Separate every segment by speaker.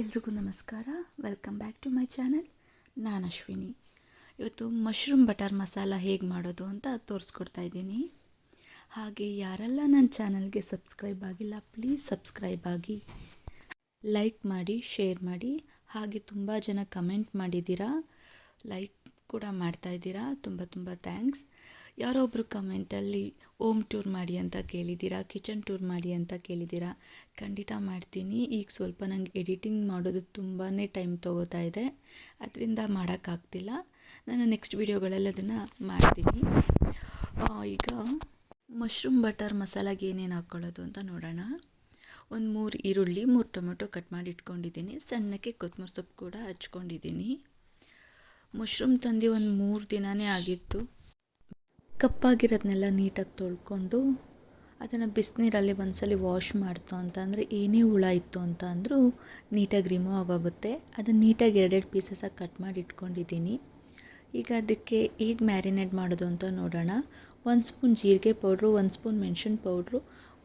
Speaker 1: ಎಲ್ರಿಗೂ ನಮಸ್ಕಾರ. Welcome back to my channel ನಾನು ಅಶ್ವಿನಿ. ಇವತ್ತು ಮಶ್ರೂಮ್ ಬಟರ್ ಮಸಾಲ ಹೇಗೆ ಮಾಡೋದು ಅಂತ ತೋರಿಸ್ಕೊಡ್ತಾ ಇದ್ದೀನಿ. ಹಾಗೆ ಯಾರೆಲ್ಲ ನನ್ನ ಚಾನಲ್ಗೆ ಸಬ್ಸ್ಕ್ರೈಬ್ ಆಗಿಲ್ಲ ಪ್ಲೀಸ್ ಸಬ್ಸ್ಕ್ರೈಬ್ ಆಗಿ. ಲೈಕ್ ಮಾಡಿ ಶೇರ್ ಮಾಡಿ. ಹಾಗೆ ತುಂಬ ಜನ ಕಮೆಂಟ್ ಮಾಡಿದ್ದೀರಾ. ಲೈಕ್ ಕೂಡ ಮಾಡ್ತಾ ಇದ್ದೀರಾ. ತುಂಬ ತುಂಬ ಥ್ಯಾಂಕ್ಸ್ ಯಾರೋ ಒಬ್ಬರು ಕಮೆಂಟಲ್ಲಿ ಓಮ್ ಟೂರ್ ಮಾಡಿ ಅಂತ ಕೇಳಿದ್ದೀರಾ ಕಿಚನ್ ಟೂರ್ ಮಾಡಿ ಅಂತ ಕೇಳಿದ್ದೀರಾ ಖಂಡಿತ ಮಾಡ್ತೀನಿ. ಈಗ ಸ್ವಲ್ಪ ನಂಗೆ ಎಡಿಟಿಂಗ್ ಮಾಡೋದು ತುಂಬಾ ಟೈಮ್ ತೊಗೋತಾ ಇದೆ. ಅದರಿಂದ ಮಾಡೋಕ್ಕಾಗ್ತಿಲ್ಲ. ನಾನು ನೆಕ್ಸ್ಟ್ ವೀಡಿಯೋಗಳಲ್ಲಿ ಅದನ್ನು ಮಾಡ್ತೀನಿ. ಈಗ ಮಶ್ರೂಮ್ ಬಟರ್ ಮಸಾಲಾಗೆ ಏನೇನು ಹಾಕ್ಕೊಳ್ಳೋದು ಅಂತ ನೋಡೋಣ. ಒಂದು ಮೂರು ಈರುಳ್ಳಿ, ಮೂರು ಟೊಮೆಟೊ ಕಟ್ ಮಾಡಿ ಇಟ್ಕೊಂಡಿದ್ದೀನಿ. ಸಣ್ಣಕ್ಕೆ ಕೊತ್ತಂಬರಿ ಸೊಪ್ಪು ಕೂಡ ಹಚ್ಕೊಂಡಿದ್ದೀನಿ. ಮಶ್ರೂಮ್ ತಂದು ಒಂದು ಮೂರು ದಿನವೇ ಆಗಿತ್ತು. ಕಪ್ಪಾಗಿರೋದನ್ನೆಲ್ಲ ನೀಟಾಗಿ ತೊಳ್ಕೊಂಡು ಅದನ್ನು ಬಿಸಿನೀರಲ್ಲಿ ಒಂದ್ಸಲಿ ವಾಶ್ ಮಾಡ್ತು ಅಂತ ಅಂದರೆ ಏನೇ ಹುಳ ಇತ್ತು ಅಂತ ಅಂದರೂ ನೀಟಾಗಿ ರಿಮೂವ್ ಆಗೋಗುತ್ತೆ. ಅದನ್ನು ನೀಟಾಗಿ ಎರಡೆರಡು ಪೀಸಸ್ಸಾಗಿ ಕಟ್ ಮಾಡಿ ಇಟ್ಕೊಂಡಿದ್ದೀನಿ. ಈಗ ಅದಕ್ಕೆ ಹೇಗೆ ಮ್ಯಾರಿನೇಟ್ ಮಾಡೋದು ಅಂತ ನೋಡೋಣ. ಒಂದು ಸ್ಪೂನ್ ಜೀರಿಗೆ ಪೌಡ್ರು ಒಂದು ಸ್ಪೂನ್ ಮೆಣಸಿನ ಪೌಡ್ರು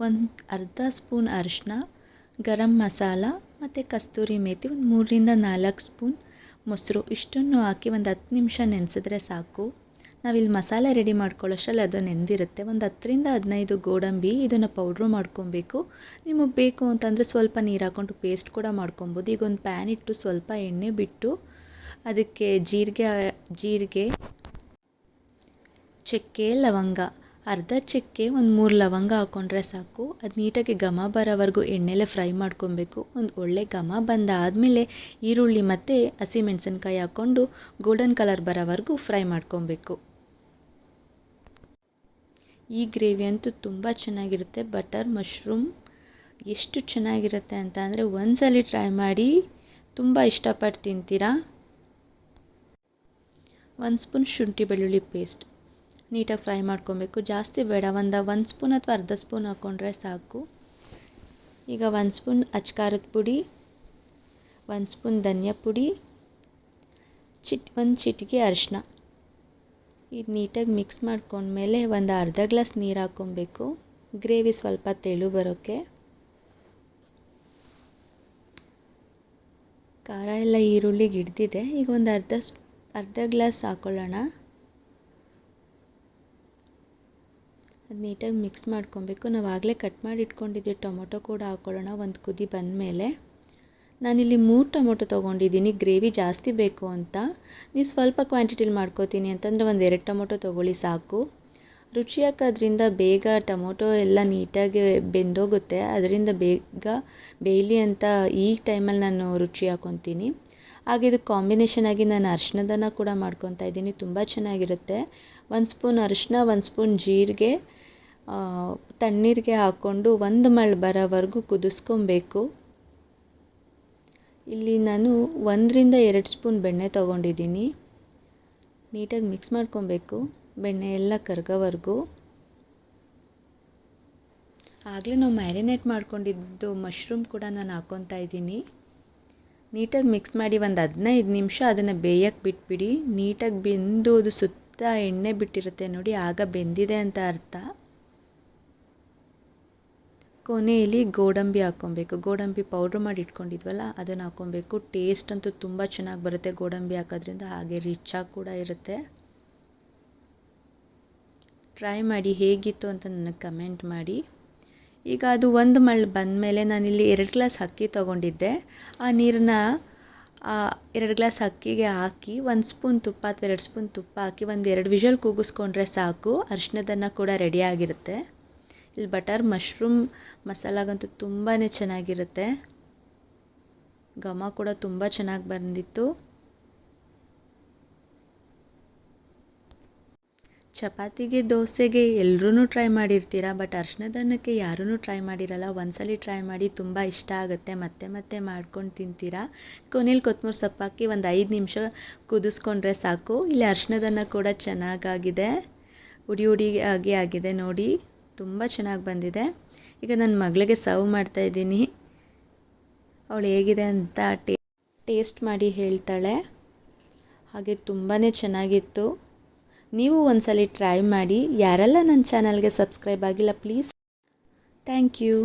Speaker 1: ಒಂದು ಅರ್ಧ ಸ್ಪೂನ್ ಅರಿಶಿನ ಗರಂ ಮಸಾಲ ಮತ್ತು ಕಸ್ತೂರಿ ಮೇಥಿ ಒಂದು ಮೂರರಿಂದ ನಾಲ್ಕು ಸ್ಪೂನ್ ಮೊಸರು. ಇಷ್ಟನ್ನು ಹಾಕಿ ಒಂದು ಹತ್ತು ನಿಮಿಷ ನೆನೆಸಿದ್ರೆ ಸಾಕು. ನಾವಿಲ್ಲಿ ಮಸಾಲೆ ರೆಡಿ ಮಾಡ್ಕೊಳ್ಳೋಷ್ಟರಲ್ಲಿ ಅದು ನೆಂದಿರುತ್ತೆ. ಒಂದು ಹತ್ತರಿಂದ ಹದಿನೈದು ಗೋಡಂಬಿ ಇದನ್ನು ಪೌಡ್ರು ಮಾಡ್ಕೊಬೇಕು. ನಿಮಗೆ ಬೇಕು ಅಂತಂದರೆ ಸ್ವಲ್ಪ ನೀರು ಹಾಕ್ಕೊಂಡು ಪೇಸ್ಟ್ ಕೂಡ ಮಾಡ್ಕೊಬೋದು. ಈಗ ಒಂದು ಪ್ಯಾನ್ ಇಟ್ಟು ಸ್ವಲ್ಪ ಎಣ್ಣೆ ಬಿಟ್ಟು ಅದಕ್ಕೆ ಜೀರಿಗೆ ಜೀರಿಗೆ, ಚಕ್ಕೆ, ಲವಂಗ. ಅರ್ಧ ಚಕ್ಕೆ ಒಂದು ಮೂರು ಲವಂಗ ಹಾಕ್ಕೊಂಡ್ರೆ ಸಾಕು. ಅದು ನೀಟಾಗಿ ಘಮ ಬರೋವರೆಗೂ ಎಣ್ಣೆಲೆ ಫ್ರೈ ಮಾಡ್ಕೊಬೇಕು. ಒಂದು ಒಳ್ಳೆ ಘಮ ಬಂದಾದಮೇಲೆ ಈರುಳ್ಳಿ ಮತ್ತು ಹಸಿಮೆಣಸಿನ್ಕಾಯಿ ಹಾಕ್ಕೊಂಡು ಗೋಲ್ಡನ್ ಕಲರ್ ಬರೋವರೆಗೂ ಫ್ರೈ ಮಾಡ್ಕೊಬೇಕು. ಈ ಗ್ರೇವಿ ಅಂತೂ ತುಂಬ ಚೆನ್ನಾಗಿರುತ್ತೆ. ಬಟರ್, ಮಶ್ರೂಮ್ ಎಷ್ಟು ಚೆನ್ನಾಗಿರುತ್ತೆ ಅಂತ ಅಂದರೆ ಒಂದ್ಸಲಿ ಟ್ರೈ ಮಾಡಿ ತುಂಬ ಇಷ್ಟಪಟ್ಟು ತಿಂತೀರಾ? ಒಂದು ಸ್ಪೂನ್ ಶುಂಠಿ ಬೆಳ್ಳುಳ್ಳಿ ಪೇಸ್ಟ್. ನೀಟಾಗಿ ಫ್ರೈ ಮಾಡ್ಕೊಬೇಕು. ಜಾಸ್ತಿ ಬೇಡ. ಒಂದು ಒಂದು ಸ್ಪೂನ್ ಅಥವಾ ಅರ್ಧ ಸ್ಪೂನ್ ಹಾಕ್ಕೊಂಡ್ರೆ ಸಾಕು. ಈಗ ಒಂದು ಸ್ಪೂನ್ ಅಚ್ಕಾರದ ಪುಡಿ, ಒಂದು ಸ್ಪೂನ್ ಧನಿಯಾ ಪುಡಿ, ಚಿಟ್, ಒಂದು ಚಿಟಿಕೆ ಅರಿಶಿನ ಇದು ನೀಟಾಗಿ ಮಿಕ್ಸ್ ಮಾಡ್ಕೊಂಡ್ಮೇಲೆ ಒಂದು ಅರ್ಧ ಗ್ಲಾಸ್ ನೀರು ಹಾಕ್ಕೊಬೇಕು. ಗ್ರೇವಿ ಸ್ವಲ್ಪ ತೆಳು ಬರೋಕ್ಕೆ ಖಾರ ಎಲ್ಲ ಈರುಳ್ಳಿಗೆ ಹಿಡ್ದಿದೆ. ಈಗ ಒಂದು ಅರ್ಧ ಅರ್ಧ ಗ್ಲಾಸ್ ಹಾಕ್ಕೊಳ್ಳೋಣ ಅದು ನೀಟಾಗಿ ಮಿಕ್ಸ್ ಮಾಡ್ಕೊಬೇಕು. ನಾವು ಆಗಲೇ ಕಟ್ ಮಾಡಿ ಇಟ್ಕೊಂಡಿದ್ದೀವಿ ಟೊಮೊಟೊ ಕೂಡ ಹಾಕ್ಕೊಳ್ಳೋಣ ಒಂದು ಕುದಿ ಬಂದಮೇಲೆ. ನಾನಿಲ್ಲಿ ಮೂರು ಟೊಮೊಟೊ ತೊಗೊಂಡಿದ್ದೀನಿ. ಗ್ರೇವಿ ಜಾಸ್ತಿ ಬೇಕು ಅಂತ. ನೀವು ಸ್ವಲ್ಪ ಕ್ವಾಂಟಿಟಿಲಿ ಮಾಡ್ಕೋತೀನಿ ಅಂತಂದರೆ ಒಂದು ಎರಡು ಟೊಮೊಟೊ ತೊಗೊಳ್ಳಿ ಸಾಕು. ರುಚಿಯಾಕೋದ್ರಿಂದ ಬೇಗ ಟೊಮೊಟೊ ಎಲ್ಲ ನೀಟಾಗಿ ಬೆಂದೋಗುತ್ತೆ. ಅದರಿಂದ ಬೇಗ ಬೇಯಲಿ ಅಂತ ಈ ಟೈಮಲ್ಲಿ ನಾನು ರುಚಿ ಹಾಕೊತೀನಿ. ಹಾಗೆ ಇದು ಕಾಂಬಿನೇಷನ್ ಆಗಿ ನಾನು ಅರಿಶಿನದನ್ನ ಕೂಡ ಮಾಡ್ಕೊತಾ ಇದ್ದೀನಿ. ತುಂಬ ಚೆನ್ನಾಗಿರುತ್ತೆ. ಒಂದು ಸ್ಪೂನ್ ಅರಿಶಿನ ಒಂದು ಸ್ಪೂನ್ ಜೀರಿಗೆ ತಣ್ಣೀರಿಗೆ ಹಾಕ್ಕೊಂಡು ಒಂದು ಮಳೆ ಬರೋವರೆಗೂ ಕುದಿಸ್ಕೊಬೇಕು. ಇಲ್ಲಿ ನಾನು ಒಂದರಿಂದ ಎರಡು ಸ್ಪೂನ್ ಬೆಣ್ಣೆ ತೊಗೊಂಡಿದ್ದೀನಿ. ನೀಟಾಗಿ ಮಿಕ್ಸ್ ಮಾಡ್ಕೊಬೇಕು. ಬೆಣ್ಣೆ ಎಲ್ಲ ಕರ್ಗೋವರೆಗೂ. ಆಗಲೇ ನಾವು ಮ್ಯಾರಿನೇಟ್ ಮಾಡ್ಕೊಂಡಿದ್ದು ಮಶ್ರೂಮ್ ಕೂಡ ನಾನು ಹಾಕ್ಕೊತಾ ಇದ್ದೀನಿ. ನೀಟಾಗಿ ಮಿಕ್ಸ್ ಮಾಡಿ ಒಂದು ಹದಿನೈದು ನಿಮಿಷ ಅದನ್ನು ಬೇಯಕ್ಕೆ ಬಿಟ್ಬಿಡಿ. ನೀಟಾಗಿ ಬೆಂದು ಅದು ಸುತ್ತ ಎಣ್ಣೆ ಬಿಟ್ಟಿರುತ್ತೆ ನೋಡಿ, ಆಗ ಬೆಂದಿದೆ ಅಂತ ಅರ್ಥ. ಕೊನೆಯಲ್ಲಿ ಗೋಡಂಬಿ ಹಾಕ್ಕೊಬೇಕು. ಗೋಡಂಬಿ ಪೌಡ್ರ್ ಮಾಡಿ ಇಟ್ಕೊಂಡಿದ್ವಲ್ಲ, ಅದನ್ನು ಹಾಕ್ಕೊಬೇಕು. ಟೇಸ್ಟ್ ಅಂತೂ ತುಂಬ ಚೆನ್ನಾಗಿ ಬರುತ್ತೆ ಗೋಡಂಬಿ ಹಾಕೋದ್ರಿಂದ, ಹಾಗೆ ರಿಚಾಗಿ ಕೂಡ ಇರುತ್ತೆ. ಟ್ರೈ ಮಾಡಿ ಹೇಗಿತ್ತು ಅಂತ ನನಗೆ ಕಮೆಂಟ್ ಮಾಡಿ. ಈಗ ಅದು ಒಂದು ಮಳ್ ಬಂದಮೇಲೆ ನಾನಿಲ್ಲಿ ಎರಡು ಗ್ಲಾಸ್ ಅಕ್ಕಿ ತೊಗೊಂಡಿದ್ದೆ. ಆ ನೀರನ್ನ ಎರಡು ಗ್ಲಾಸ್ ಅಕ್ಕಿಗೆ ಹಾಕಿ, ಒಂದು ಸ್ಪೂನ್ ತುಪ್ಪ ಅಥವಾ ಎರಡು ಸ್ಪೂನ್ ತುಪ್ಪ ಹಾಕಿ ಒಂದು ಎರಡು ವಿಷಲ್ ಕೂಗಿಸ್ಕೊಂಡ್ರೆ ಸಾಕು. ಅರಿಶಿನದನ್ನ ಕೂಡ ರೆಡಿ ಆಗಿರುತ್ತೆ. ಇಲ್ಲಿ ಬಟರ್ ಮಶ್ರೂಮ್ ಮಸಾಲಾಗಂತೂ ತುಂಬಾ ಚೆನ್ನಾಗಿರುತ್ತೆ. ಘಮ ಕೂಡ ತುಂಬ ಚೆನ್ನಾಗಿ ಬಂದಿತ್ತು. ಚಪಾತಿಗೆ, ದೋಸೆಗೆ ಎಲ್ಲರೂ ಟ್ರೈ ಮಾಡಿರ್ತೀರ? ಬಟ್ ಅರ್ಶಿನದನ್ನಕ್ಕೆ ಯಾರೂ ಟ್ರೈ ಮಾಡಿರಲ್ಲ. ಒಂದ್ಸಲಿ ಟ್ರೈ ಮಾಡಿ ತುಂಬ ಇಷ್ಟ ಆಗುತ್ತೆ. ಮತ್ತೆ ಮತ್ತೆ ಮಾಡ್ಕೊಂಡು ತಿಂತೀರಾ? ಕೊನೆಯಲ್ಲಿ ಕೊತ್ತಂಬರಿ ಸೊಪ್ಪಾಕಿ ಒಂದು ಐದು ನಿಮಿಷ ಕುದಿಸ್ಕೊಂಡ್ರೆ ಸಾಕು. ಇಲ್ಲಿ ಅರ್ಶನದನ್ನ ಕೂಡ ಚೆನ್ನಾಗಾಗಿದೆ. ಉಡಿ ಉಡಿ ಆಗಿ ಆಗಿದೆ ನೋಡಿ. ತುಂಬ ಚೆನ್ನಾಗಿ ಬಂದಿದೆ. ಈಗ ನನ್ನ ಮಗಳಿಗೆ ಸರ್ವ್ ಮಾಡ್ತಾ ಇದ್ದೀನಿ. ಅವಳು ಹೇಗಿದೆ ಅಂತ ಟೇ, ಟೇಸ್ಟ್ ಮಾಡಿ ಹೇಳ್ತಾಳೆ. ಹಾಗೆ ತುಂಬಾ ಚೆನ್ನಾಗಿತ್ತು. ನೀವು ಒಂದ್ಸಲಿ ಟ್ರೈ ಮಾಡಿ. ಯಾರೆಲ್ಲ ನನ್ನ ಚಾನಲ್ಗೆ ಸಬ್ಸ್ಕ್ರೈಬ್ ಆಗಿಲ್ಲ, ಪ್ಲೀಸ್. Thank you.